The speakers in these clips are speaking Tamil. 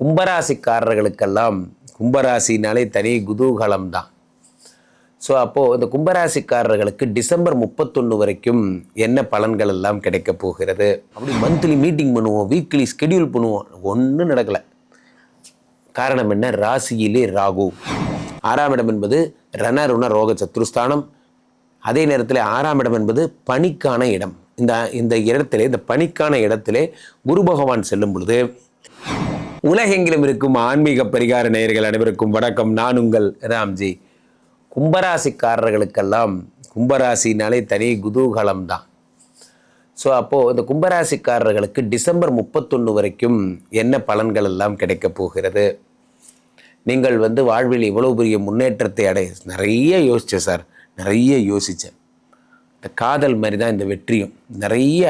கும்பராசிக்காரர்களுக்கெல்லாம் கும்பராசினாலே தனி குதூகலம் தான் ஸோ அப்போது இந்த கும்பராசிக்காரர்களுக்கு டிசம்பர் முப்பத்தொன்று வரைக்கும் என்ன பலன்கள் எல்லாம் கிடைக்க போகிறது? அப்படி மந்த்லி மீட்டிங் பண்ணுவோம் வீக்லி ஸ்கெடியூல் பண்ணுவோம். ஒன்றும் நடக்கலை. காரணம் என்ன? ராசியிலே ராகு. ஆறாம் இடம் என்பது ரணருண ரோக சத்ருஸ்தானம். அதே நேரத்தில் ஆறாம் இடம் என்பது பணிக்கான இடம். இந்த இந்த இடத்திலே இந்த பணிக்கான இடத்திலே குரு பகவான் செல்லும் பொழுது உலகெங்கிலும் இருக்கும் ஆன்மீக பரிகார நேயர்கள் அனைவருக்கும் வணக்கம். நான் உங்கள் ராம்ஜி. கும்பராசிக்காரர்களுக்கெல்லாம் கும்பராசினாலே தனி குதூகலம் தான் ஸோ அப்போது இந்த கும்பராசிக்காரர்களுக்கு டிசம்பர் முப்பத்தொன்று வரைக்கும் என்ன பலன்கள் எல்லாம் கிடைக்கப் போகிறது? நீங்கள் வந்து வாழ்வில் இவ்வளோ பெரிய முன்னேற்றத்தை அடைய நிறைய யோசித்தேன் சார். நிறைய யோசித்தேன் இந்த காதல் மாதிரி தான் இந்த வெற்றியும். நிறைய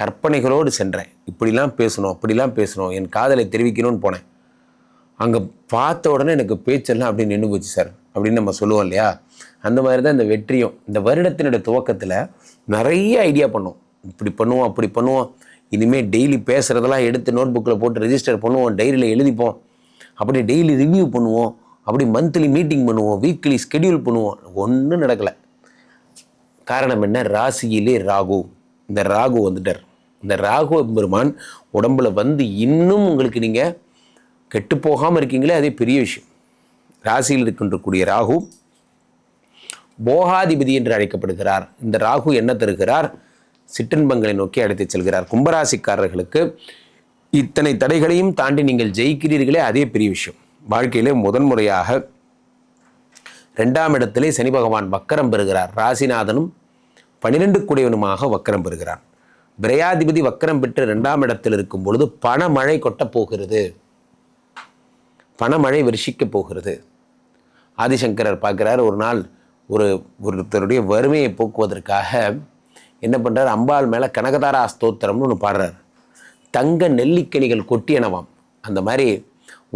கற்பனைகளோடு சென்றேன். இப்படிலாம் பேசணும் அப்படிலாம் பேசணும். என் காதலை தெரிவிக்கணும்னு போனேன். அங்கே பார்த்த உடனே எனக்கு பேச்செல்லாம் அப்படி நின்று போச்சு சார். அப்படின்னு நம்ம சொல்லுவோம் இல்லையா? அந்த மாதிரி தான் இந்த வெற்றியும். இந்த வருடத்தினுடைய துவக்கத்தில் நிறைய ஐடியா பண்ணோம். இப்படி பண்ணுவோம் அப்படி பண்ணுவோம். இனிமேல் டெய்லி பேசுகிறதெல்லாம் எடுத்து நோட் புக்கில் போட்டு ரெஜிஸ்டர் பண்ணுவோம் டைரியில் எழுதிப்போம். அப்படி டெய்லி ரிவ்யூ பண்ணுவோம். அப்படி மந்த்லி மீட்டிங் பண்ணுவோம் வீக்லி ஸ்கெடியூல் பண்ணுவோம். ஒன்றும் நடக்கலை. காரணம் என்ன? ராசியிலே ராகு. இந்த ராகு வந்துட்டார். இந்த ராகு பெருமான் உடம்புல வந்து இன்னும் உங்களுக்கு நீங்கள் கெட்டு போகாமல் இருக்கீங்களே அதே பெரிய விஷயம். ராசியில் இருக்கின்றக்கூடிய ராகு போகாதிபதி என்று அழைக்கப்படுகிறார். இந்த ராகு என்ன தருகிறார்? சிற்றின்பங்களை நோக்கி அழைத்துச் செல்கிறார். கும்பராசிக்காரர்களுக்கு இத்தனை தடைகளையும் தாண்டி நீங்கள் ஜெயிக்கிறீர்களே அதே பெரிய விஷயம். வாழ்க்கையிலே முதன்முறையாக ரெண்டாம் இடத்திலே சனி பகவான் வக்கரம் பெறுகிறார். ராசிநாதனும் பனிரெண்டு குடையவனுமாக வக்கரம் பெறுகிறார் பிரயாதிபதி வக்கரம் பெற்று ரெண்டாம் இடத்தில் இருக்கும் பொழுது பணமழை கொட்டப் போகிறது. பணமழை வருஷிக்கப் போகிறது. ஆதிசங்கரர் பார்க்குறார் ஒரு நாள் ஒரு ஒருத்தருடைய வறுமையை போக்குவதற்காக என்ன பண்ணுறார் அம்பாள் மேலே கனகதாரா ஸ்தோத்திரம்னு ஒன்று பாடுறார். தங்க நெல்லிக்கனிகள் கொட்டியனவாம். அந்த மாதிரி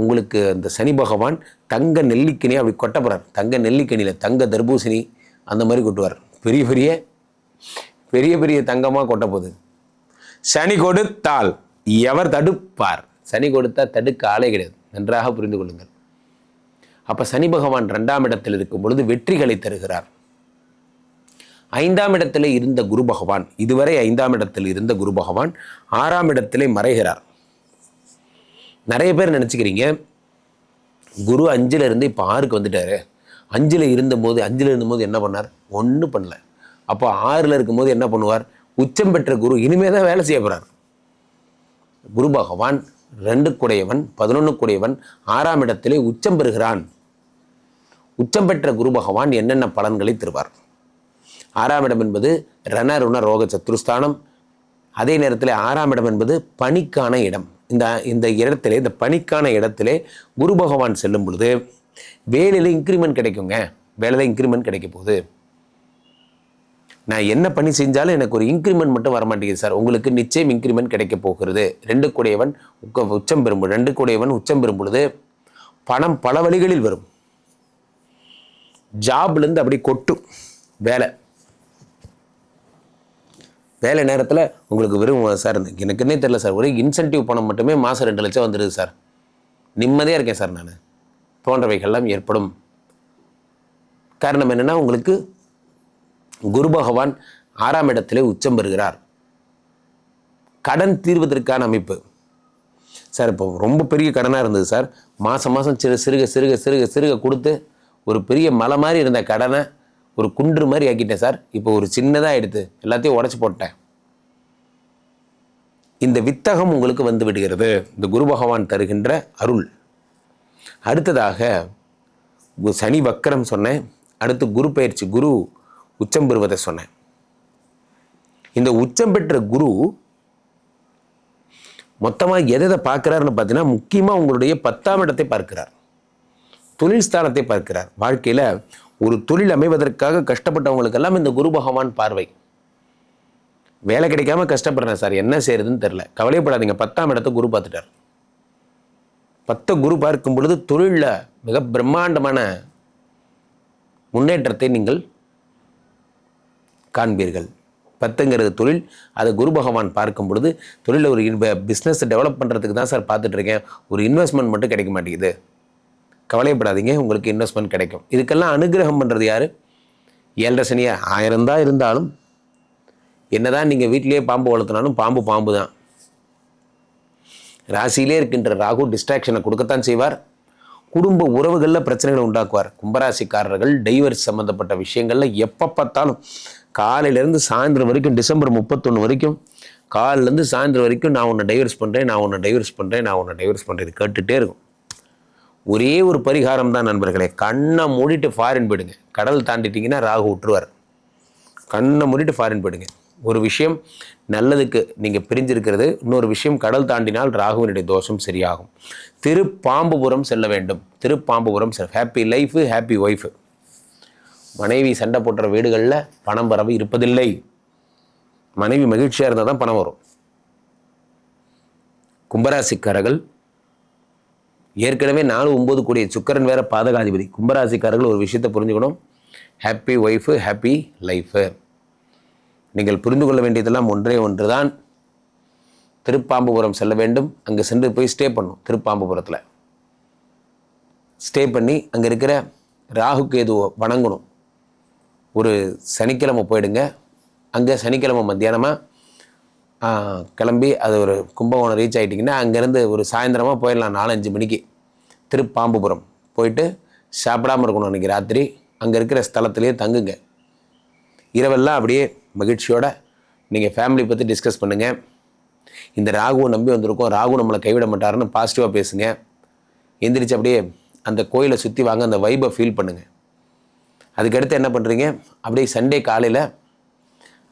உங்களுக்கு அந்த சனி பகவான் தங்க நெல்லிக்கனி அப்படி கொட்டப்படுறார் தங்க நெல்லிக்கனியில் தங்க தர்பூசணி அந்த மாதிரி கொட்டுவார். பெரிய பெரிய பெரிய பெரிய தங்கமாக கொட்ட போகுது சனி கொடுத்தால் எவர் தடுப்பார்? சனி கொடுத்தா தடுக்க ஆளே கிடையாது. நன்றாக புரிந்து கொள்ளுங்கள். அப்போ சனி பகவான் ரெண்டாம் இடத்தில் இருக்கும் பொழுது வெற்றிகளை தருகிறார். ஐந்தாம் இடத்தில் இருந்த குரு பகவான் இதுவரை ஐந்தாம் இடத்தில் இருந்த குரு பகவான் ஆறாம் இடத்திலே மறைகிறார். நிறைய பேர் நினச்சிக்கிறீங்க குரு அஞ்சில் இருந்து இப்போ ஆறுக்கு வந்துட்டாரு. அஞ்சில் இருந்தபோது அஞ்சில் இருந்தபோது என்ன பண்ணார்? ஒன்றும் பண்ணல. அப்போ ஆறில் இருக்கும்போது என்ன பண்ணுவார்? உச்சம் பெற்ற குரு இனிமே தான் வேலை செய்ய போகிறார் குரு பகவான் ரெண்டு குடையவன் பதினொன்று குடையவன் ஆறாம் இடத்திலே உச்சம் பெறுகிறான். உச்சம் பெற்ற குரு பகவான் என்னென்ன பலன்களை தருவார்? ஆறாம் இடம் என்பது ரணருண ரோக சத்துருஸ்தானம் அதே நேரத்தில் ஆறாம் இடம் என்பது பணிக்கான இடம். இந்த இந்த இடத்திலே இந்த பணிக்கான இடத்திலே குரு பகவான் செல்லும் பொழுது வேலையில் இன்க்ரிமெண்ட் கிடைக்குங்க. வேலையில் இன்க்ரிமெண்ட் கிடைக்க போகுது. நான் என்ன பணி செஞ்சாலும் எனக்கு ஒரு இன்க்ரிமெண்ட் மட்டும் வர மாட்டேங்குது சார். உங்களுக்கு நிச்சயம் இன்க்ரிமெண்ட் கிடைக்க போகிறது. ரெண்டு கூடையவன் உக்க- உச்சம் பெறும் ரெண்டு கூடையவன் உச்சம் பெறும் பொழுது பணம் பல வழிகளில் வரும். ஜாப்லேருந்து அப்படி கொட்டும். வேலை. வேலை நேரத்தில் உங்களுக்கு வெறும் சார் எனக்குன்னே தெரில சார். ஒரே இன்சென்டிவ் பணம் மட்டுமே மாதம் ரெண்டு லட்சம் வந்துடுது சார். நிம்மதியாக இருக்கேன் சார் நான். போன்றவைகள்லாம் ஏற்படும். காரணம் என்னென்னா உங்களுக்கு குரு பகவான் ஆறாம் இடத்திலே உச்சம் பெறுகிறார். கடன் தீர்வதற்கான அமைப்பு. சார் இப்போ ரொம்ப பெரிய கடனாக இருந்தது சார். மாதம் மாதம் சிறு சிறுக சிறுக சிறுக சிறுக கொடுத்து ஒரு பெரிய மலை மாதிரி இருந்த கடனை ஒரு குன்று மாதிரி ஆக்கிட்டேன் சார். இப்போ ஒரு சின்னதாக எடுத்து எல்லாத்தையும் உடச்சி போட்டேன். இந்த வித்தகம் உங்களுக்கு வந்து விடுகிறது. இந்த குரு பகவான் தருகின்ற அருள். அடுத்ததாக சனி வக்கரம் சொன்னேன். அடுத்து குரு பயிற்சி குரு உச்சம் பெறுவதை சொன்னேன். இந்த உச்சம் பெற்ற குரு மொத்தமாக எதை எதை பார்க்குறாருன்னு பார்த்தீங்கன்னா முக்கியமாக உங்களுடைய பத்தாம் இடத்தை பார்க்கிறார். தொழில் ஸ்தானத்தை பார்க்கிறார். வாழ்க்கையில் ஒரு தொழில் அமைவதற்காக கஷ்டப்பட்டவங்களுக்கெல்லாம் இந்த குரு பகவான் பார்வை. வேலை கிடைக்காம கஷ்டப்படுறேன் சார் என்ன செய்யறதுன்னு தெரில கவலைப்படாதீங்க பத்தாம் இடத்தை குரு பார்த்துட்டார். பத்த குரு பார்க்கும் பொழுது தொழிலில் மிக பிரம்மாண்டமான முன்னேற்றத்தை நீங்கள் காண்பீர்கள். பத்துங்கிறது தொழில் அதை குரு பகவான் பார்க்கும் பொழுது தொழிலில் ஒரு பிஸ்னஸ் டெவலப் பண்ணுறதுக்கு தான் சார் பார்த்துட்டு இருக்கேன் ஒரு இன்வெஸ்ட்மெண்ட் மட்டும் கிடைக்க மாட்டேங்குது. கவலைப்படாதீங்க உங்களுக்கு இன்வெஸ்ட்மெண்ட் கிடைக்கும். இதுக்கெல்லாம் அனுகிரகம் பண்ணுறது யார்? ஏழரை சனியா? ஆயிரம் தான் இருந்தாலும் என்னதான் நீங்கள் வீட்டிலேயே பாம்பு வளர்த்தினாலும் பாம்பு பாம்பு தான். ராசியிலே இருக்கின்ற ராகு டிஸ்ட்ராக்ஷனை கொடுக்கத்தான் செய்வார். குடும்ப உறவுகளில் பிரச்சனைகளை உண்டாக்குவார். கும்பராசிக்காரர்கள் டைவர்ஸ் சம்மந்தப்பட்ட விஷயங்களில் எப்போ பார்த்தாலும் காலையிலேருந்து சாயந்தரம் வரைக்கும் டிசம்பர் முப்பத்தொன்று வரைக்கும் காலிலேருந்து சாயந்தரம் வரைக்கும் நான் உன்னை டைவர்ஸ் பண்ணுறேன் நான் உன்னை டைவர்ஸ் பண்ணுறேன் நான் உன்னை டைவர்ஸ் பண்ணுறேன் இது கேட்டுகிட்டே இருக்கும். ஒரே ஒரு பரிகாரம் தான் நண்பர்களே. கண்ணை மூடிட்டு ஃபாரின் போயிடுங்க. கடல் தாண்டிட்டிங்கன்னா ராகு விட்டுருவார் கண்ணை மூடிட்டு ஃபாரின் போயிடுங்க. ஒரு விஷயம் நல்லதுக்கு நீங்கள் பிரிஞ்சிருக்கிறது இன்னொரு விஷயம் கடல் தாண்டினால் ராகுவினுடைய தோஷம் சரியாகும். திருப்பாம்புபுரம் செல்ல வேண்டும். திருப்பாம்புபுரம் செல் ஹாப்பி லைஃபு ஹாப்பி ஒய்ஃபு மனைவி சண்டை போட்டுற வீடுகளில் பணம் வரவு இருப்பதில்லை. மனைவி மகிழ்ச்சியாக இருந்தால் தான் பணம் வரும். கும்பராசிக்காரர்கள் ஏற்கனவே நாலு ஒம்பது கூடிய சுக்கரன் வேற பாதகாதிபதி. கும்பராசிக்காரர்கள் ஒரு விஷயத்தை புரிஞ்சுக்கணும். ஹாப்பி ஒய்ஃபு ஹாப்பி லைஃபு நீங்கள் புரிந்து கொள்ள வேண்டியதெல்லாம் ஒன்றே ஒன்று தான் திருப்பாம்புபுரம் செல்ல வேண்டும். அங்கே சென்று போய் ஸ்டே பண்ணும். திருப்பாம்புபுரத்தில். ஸ்டே பண்ணி அங்கே இருக்கிற ராகு கேதுவை வணங்கணும். ஒரு சனிக்கிழமை போயிடுங்க. அங்கே சனிக்கிழமை மத்தியானமாக கிளம்பி அது ஒரு கும்பகோணம் ரீச் ஆகிட்டிங்கன்னா அங்கேருந்து ஒரு சாயந்தரமாக போயிடலாம் நாலஞ்சு மணிக்கு. திருப்பாம்புபுரம் போயிட்டு சாப்பிடாமல் இருக்கணும் அன்றைக்கி ராத்திரி. அங்கே இருக்கிற ஸ்தலத்துலேயே தங்குங்க. இரவெல்லாம் அப்படியே மகிழ்ச்சியோட நீங்கள் ஃபேமிலி பற்றி டிஸ்கஸ் பண்ணுங்கள் இந்த ராகுவை நம்பி வந்திருக்கோம். ராகு நம்மளை கைவிட மாட்டாருன்னு பாசிட்டிவாக பேசுங்க. எந்திரிச்சு அப்படியே அந்த கோயிலை சுற்றி வாங்க அந்த வைபை ஃபீல் பண்ணுங்கள் அதுக்கடுத்து என்ன பண்ணுறீங்க அப்படியே சண்டே காலையில்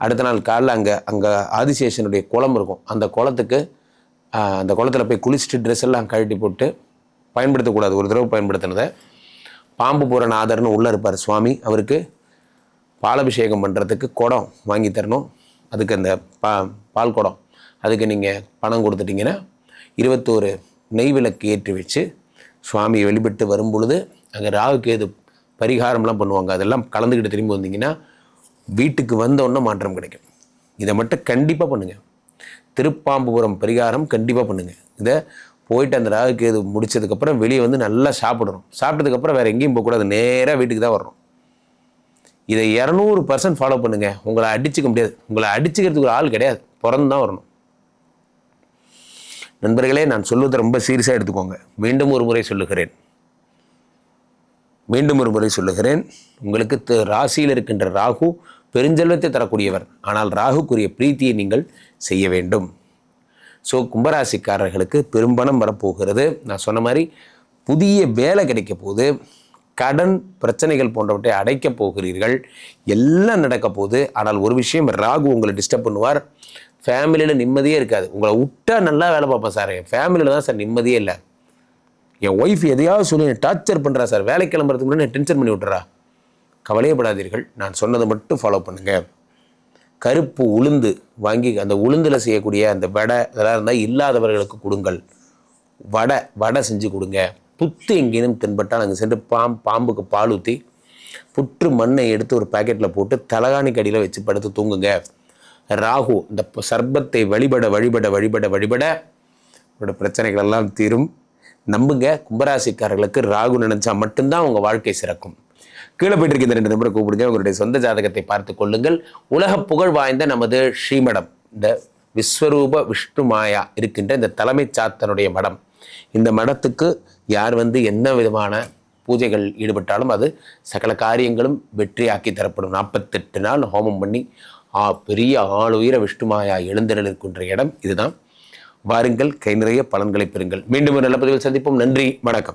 அடுத்த நாள் காலைல அங்கே அங்கே ஆதிசேஷனுடைய குளம் இருக்கும். அந்த குளத்துக்கு அந்த குளத்தில் போய் குளிச்சுட்டு ட்ரெஸ் எல்லாம் கழட்டி போட்டு பயன்படுத்தக்கூடாது. ஒரு தடவை பயன்படுத்தினதை. பாம்பு பூரணாதர்னு உள்ளே இருப்பார் சுவாமி. அவருக்கு பாலபிஷேகம் பண்ணுறதுக்கு குடம் வாங்கி தரணும். அதுக்கு அந்த பா பால் குடம். அதுக்கு நீங்கள் பணம் கொடுத்துட்டீங்கன்னா இருபத்தோரு நெய் விளக்கு ஏற்றி வச்சு சுவாமியை வெளிப்பட்டு வரும் பொழுது அங்கே ராகு கேது பரிகாரம்லாம் பண்ணுவாங்க. அதெல்லாம் கலந்துக்கிட்டு திரும்பி வந்தீங்கன்னா வீட்டுக்கு வந்த மாற்றம் கிடைக்கும். இதை மட்டும் கண்டிப்பாக பண்ணுங்கள் திருப்பாம்புபுரம் பரிகாரம் கண்டிப்பாக பண்ணுங்கள் இதை போயிட்டு அந்த ராகுக்கு இது முடிச்சதுக்கப்புறம் வெளியே வந்து நல்லா சாப்பிடணும். சாப்பிட்டதுக்கப்புறம் வேறு எங்கேயும் போகக்கூடாது நேராக வீட்டுக்கு தான் வரணும் இதை இரநூறு பர்சன்ட் ஃபாலோ பண்ணுங்கள் உங்களை அடிச்சுக்க முடியாது. உங்களை அடிச்சுக்கிறதுக்கு ஒரு ஆள் கிடையாது. பிறந்து தான் வரணும். நண்பர்களே நான் சொல்வதை ரொம்ப சீரியஸாக எடுத்துக்கோங்க. மீண்டும் ஒரு முறை சொல்லுகிறேன். மீண்டும் ஒரு முறை சொல்லுகிறேன். உங்களுக்கு த- ராசியில் இருக்கின்ற ராகு பெருஞ்செல்வத்தை தரக்கூடியவர். ஆனால் ராகுக்குரிய பிரீத்தியை நீங்கள் செய்ய வேண்டும். ஸோ கும்பராசிக்காரர்களுக்கு பெரும்பணம் வரப்போகிறது. நான் சொன்ன மாதிரி புதிய வேலை கிடைக்க போது கடன் பிரச்சனைகள் போன்றவற்றை அடைக்கப் போகிறீர்கள். எல்லாம் நடக்க போகுது. ஆனால் ஒரு விஷயம் ராகு உங்களை டிஸ்டர்ப் பண்ணுவார். ஃபேமிலியில் நிம்மதியே இருக்காது. உங்களை விட்டா நல்லா வேலை பார்ப்பேன் சார். என் ஃபேமிலியில் தான் சார் நிம்மதியே இல்லை. என் ஒய்ஃப் எதையாவது சொல்லி டார்ச்சர் பண்ணுறா சார் வேலை கிளம்புறதுக்கு முன்னாடி டென்ஷன் பண்ணி விட்றா கவலையப்படாதீர்கள். நான் சொன்னதை மட்டும் ஃபாலோ பண்ணுங்கள் கருப்பு உளுந்து வாங்கி அந்த உளுந்தில் செய்யக்கூடிய அந்த வடை இதெல்லாம் இருந்தால் இல்லாதவர்களுக்கு கொடுங்கள். வடை வடை செஞ்சு கொடுங்க. புத்து எங்கேனும் தென்பட்டால் அங்கே சென்று பாம் பாம்புக்கு பால் ஊற்றி புற்று மண்ணை எடுத்து ஒரு பாக்கெட்டில் போட்டு தலகாணிக்கு அடியில் வச்சு படுத்து தூங்குங்க. ராகு இந்த சர்பத்தை வழிபட வழிபட வழிபட வழிபட உங்களோட பிரச்சனைகள் எல்லாம் தீரும். நம்புங்க. கும்பராசிக்காரர்களுக்கு ராகு நினைச்சா மட்டும்தான் உங்கள் வாழ்க்கை சிறக்கும். கீழே போயிட்டு இருக்க இந்த ரெண்டு நம்பரை கூப்பிடுங்க. உங்களுடைய சொந்த ஜாதகத்தை பார்த்து கொள்ளுங்கள். உலக புகழ் வாய்ந்த நமது ஸ்ரீமடம் இந்த விஸ்வரூப விஷ்ணு மாயா இருக்கின்ற இந்த தலைமை சாத்தனுடைய மடம். இந்த மடத்துக்கு யார் வந்து என்ன விதமான பூஜைகள் ஈடுபட்டாலும் அது சகல காரியங்களும் வெற்றியாக்கி தரப்படும். நாற்பத்தெட்டு நாள் ஹோமம் பண்ணி ஆ பெரிய ஆளுயிர விஷ்ணுமாயா எழுந்தருள் இருக்கின்ற இடம் இதுதான். வாருங்கள். கை நிறைய பலன்களை பெறுங்கள். மீண்டும் ஒரு நல்ல பதிவில் சந்திப்போம். நன்றி. வணக்கம்.